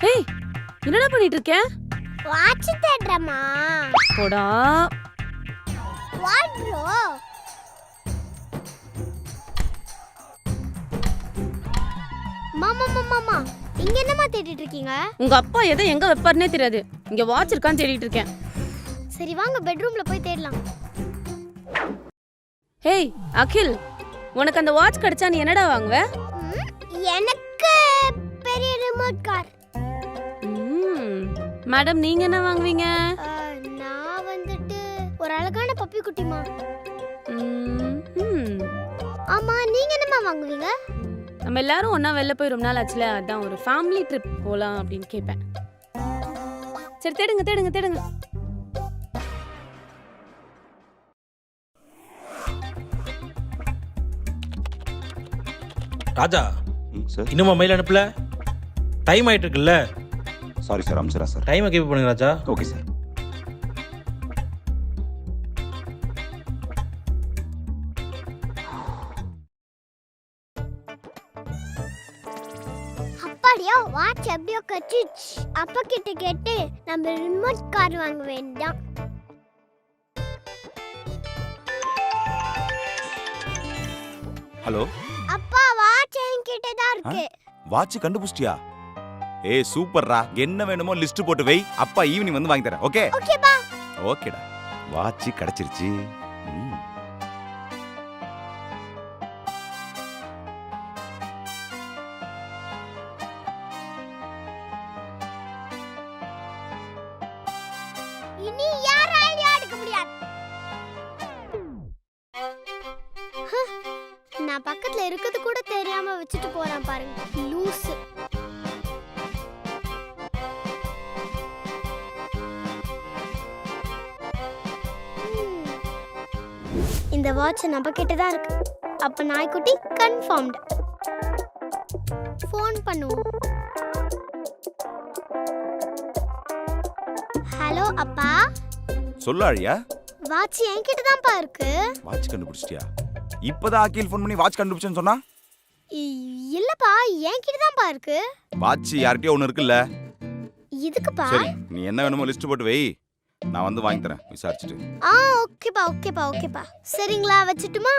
ஏய் என்னடா பண்ணிட்டு இருக்க வாட்ச் தேடுறமா போடா வாட் ப்ரோ மாமா மாமா மாமா இங்க என்னமா தேடிட்டு இருக்கீங்க உங்க அப்பா எதை எங்க வைப்பாருனே தெரியாது. இங்க வாட்ச் இருக்கான்னு தேடிட்டு இருக்கேன் சரி வாங்க பெட்ரூம்ல போய் தேடலாம். ஹேய் அகில் உனக்கு அந்த வாட்ச் கிடைச்சா நீ என்னடா வாங்குவ? எனக்கு பெரிய ரிமோட் கார் மேடம் நீங்க என்ன வாங்குவீங்க? நான் வந்துட்டு ஒரு அழகான பப்பி குட்டிமா. ஆமா நீங்க என்னமா வாங்குவீங்க? நம்ம எல்லாரும் ஒண்ணா வெளில போய் ரொம்ப நாள் ஆச்சுல அதான் ஒரு ஃபேமிலி ட்ரிப் போலாம் அப்படின்னு கேட்பேன் சரி தேடுங்க தேடுங்க தேடுங்க. ராஜா இன்னுமா மெயில் அனுப்பல? டைம் ஆயிட்டு இருக்குல்ல. சாரி சார் அம்சரா சார் டைமை கீப் பண்ணுங்க ராஜா. ஓகே சார் அப்பாடியா வாட்ச் எப்படியோ கச்சிச்சு அப்பா கிட்ட கேட்டு நம்ம ரிமோட் கார் வாங்க வேண்டாம் ஹலோ அப்பா வாட்ச் என்கிட்ட தான் இருக்கு வாட்ச் கண்டுபிடிச்சிட்டியா? ஏய் சூப்பர்ரா. என்ன வேணுமோ லிஸ்ட் போட்டு வை. அப்பா ஈவினிங் வந்து வாங்கி தரேன். ஓகே ஓகேப்பா ஓகேடா வாட்ச் கிடைச்சிருச்சு. ம். இந்த வாட்ச் நம்ம கிட்ட தான் இருக்கு. அப்ப நாய்க்குட்டி கன்ஃபார்ம்டு ஃபோன் பண்ணுவோம். ஹலோ அப்பா. சொல்லு அழியா வாட்ச் என்கிட்ட தான்ப்பா இருக்கு. வாட்ச் கண்டுபிடிச்சிட்டியா? இப்பதான் அகில் ஃபோன் பண்ணி வாட்ச் கண்டுபிடிச்சேன்னு சொன்னா? இல்லப்பா என்கிட்ட தான்ப்பா இருக்கு. வாட்ச் யார்கிட்டயோ ஒன்று இருக்குல்ல. இதுக்குப்பா. சரி நீ என்ன வேணுமோ லிஸ்ட் போட்டு வை. நான் வந்து வாங்கி தரேன் விசாரிச்சுட்டு. ஆ ஓகேப்பா ஓகேப்பா ஓகேப்பா. சரிங்களா வச்சுட்டுமா?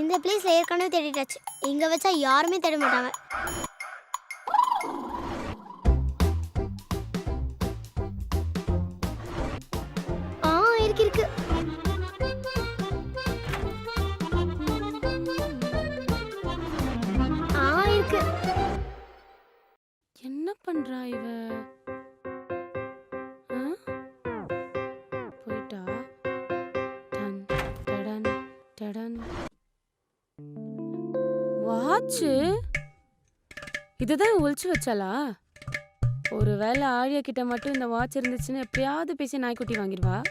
இந்த பிளேஸ்ல ஏற்கனவே தேடிட்டாச்சு. இங்க வச்சா யாருமே தேட மாட்டாங்க. ஆ இருக்கு இருக்கு. ஆ இருக்கு. பண்றா இவ? போயிட்டா? டன், டடன், டடன். வாட்சு? இதுதான் ஒழிச்சு வச்சாளா? ஒருவேளை ஆழியா கிட்ட மட்டும் இந்த வாட்ச் இருந்துச்சுன்னு எப்படியாவது பேசி நாய்க்குட்டி வாங்கிடுவா?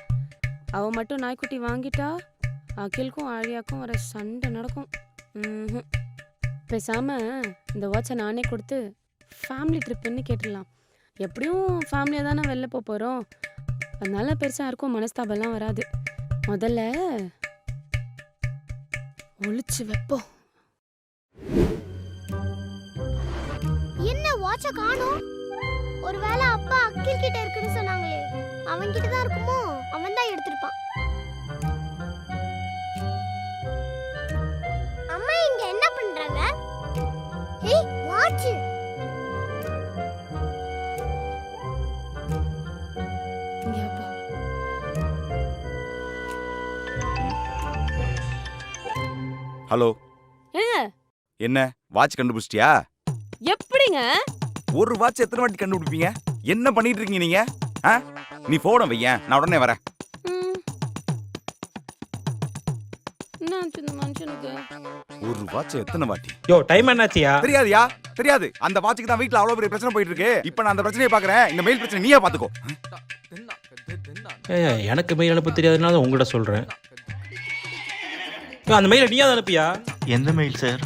அவ மட்டும் நாய்க்குட்டி வாங்கிட்டா அகிலுக்கும் ஆழியாக்கும் வர சண்டை நடக்கும். பேசாம இந்த வாட்சை நானே கொடுத்து ஃபேமிலி ட்ரிப்புன்னு கேட்டுடலாம். எப்படியும் ஃபேமிலியாக தானே வெளில போக போகிறோம் அதனால பெருசாக யாருக்கும் மனஸ்தாபம்லாம் வராது. முதல்ல ஒளிச்சு வைப்போம். என்ன வாட்ச காணோம்? ஒருவேளை அப்பா அக்கில் கிட்ட இருக்குன்னு சொன்னாங்களே. அவன் கிட்ட தான் இருக்குமோ? அவன் தான் ஹலோ. என்ன? வாட்ச் கண்டுபிடிச்சிட்டியா? எப்படிங்க? ஒரு வாட்ச் எத்தனை வாட்டி கண்டுபிடிப்பீங்க? என்ன பண்ணிட்டு இருக்கீங்க நீங்க? ஆ? நீ போன வையேன் நான் உடனே வரேன். ஒரு வாட்ச் எத்தனை வாட்டி? யோ டைம் என்னாச்சியா? தெரியாதுயா? தெரியாது. அந்த வாட்சுக்கு தான் வீட்ல அவ்வளவு பெரிய பிரச்சனை போயிட்டு இருக்கு. இப்போ நான் அந்த பிரச்சனையை பாக்குறேன். இந்த மெயில் பிரச்சனை நீயே பாத்துக்கோ. ஏய், எனக்கு மெயில் அனுப்ப தெரியாதுனால உங்கள்கிட்ட சொல்கிறேன் அந்த மெயில் நீயா தான் அனுப்பியா எந்த மெயில் சார்